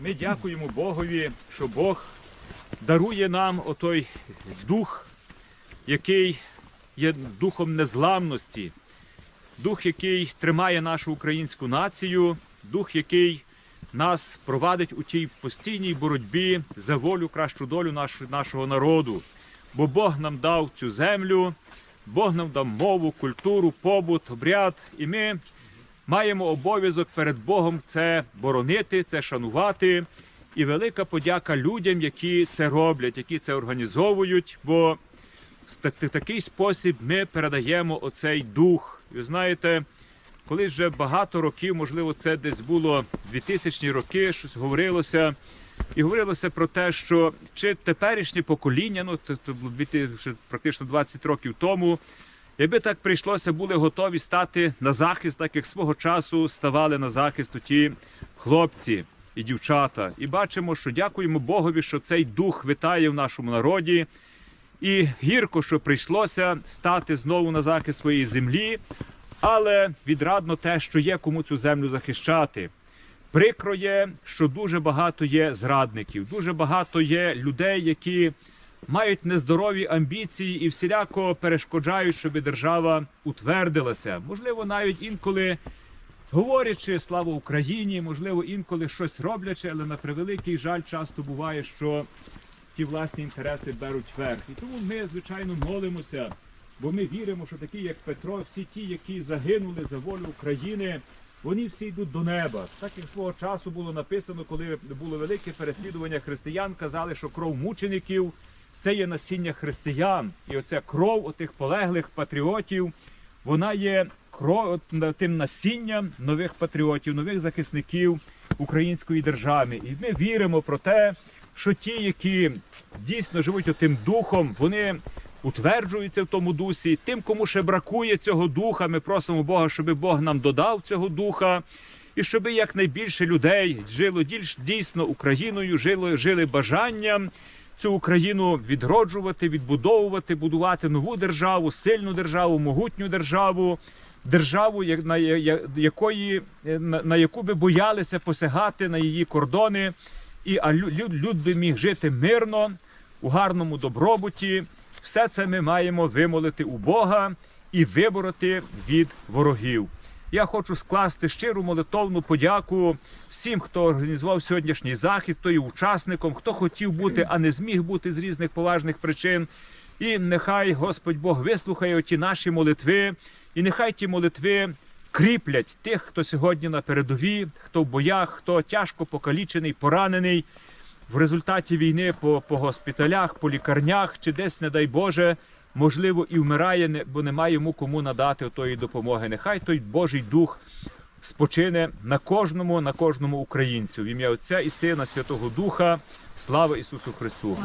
ми дякуємо Богові, що Бог дарує нам отой дух, який є духом незламності, дух, який тримає нашу українську націю, дух, який нас провадить у тій постійній боротьбі за волю, кращу долю наш- нашого народу. Бо Бог нам дав цю землю, Бог нам дав мову, культуру, побут, обряд, і ми маємо обов'язок перед Богом це боронити, це шанувати. І велика подяка людям, які це роблять, які це організовують. Бо в такий спосіб ми передаємо оцей дух. Ви знаєте, колись вже багато років, можливо, це десь було 2000 роки, щось говорилося. І говорилося про те, що чи теперішнє покоління, ну то, то було 2000, ще практично 20 років тому, якби так прийшлося, були готові стати на захист, так як свого часу ставали на захист ті хлопці і дівчата. І бачимо, що дякуємо Богові, що цей дух витає в нашому народі. І гірко, що прийшлося стати знову на захист своєї землі, але відрадно те, що є кому цю землю захищати. Прикро є, що дуже багато є зрадників, дуже багато є людей, які мають нездорові амбіції і всіляко перешкоджають, щоб держава утвердилася. Можливо, навіть інколи говорячи слава Україні, можливо, інколи щось роблячи, але на превеликий жаль часто буває, що ті власні інтереси беруть верх. І тому ми, звичайно, молимося, бо ми віримо, що такі, як Петро, всі ті, які загинули за волю України, вони всі йдуть до неба. Так як свого часу було написано, коли було велике переслідування християн, казали, що кров мучеників це є насіння християн. І оця кров отих полеглих патріотів, вона є кров тим насінням нових патріотів, нових захисників української держави. І ми віримо про те, що ті, які дійсно живуть отим духом, вони утверджуються в тому дусі. Тим, кому ще бракує цього духа, ми просимо Бога, щоб Бог нам додав цього духа. І щоб якнайбільше людей жило дійсно Україною, жило, жили бажанням цю Україну відроджувати, відбудовувати, будувати нову державу, сильну державу, могутню державу, державу, на якої е, на яку би боялися посягати на її кордони, і а люд, люд би міг жити мирно, у гарному добробуті. Все це ми маємо вимолити у Бога і вибороти від ворогів. Я хочу скласти щиру молитовну подяку всім, хто організував сьогоднішній захід, хто є учасником, хто хотів бути, а не зміг бути з різних поважних причин. І нехай Господь Бог вислухає оті наші молитви, і нехай ті молитви кріплять тих, хто сьогодні на передовій, хто в боях, хто тяжко покалічений, поранений в результаті війни по, по госпіталях, по лікарнях, чи десь, не дай Боже, можливо, і вмирає, бо немає йому кому надати тої допомоги. Нехай той Божий дух спочине на кожному, на кожному українцю. В ім'я Отця і Сина, Святого Духа. Слава Ісусу Христу!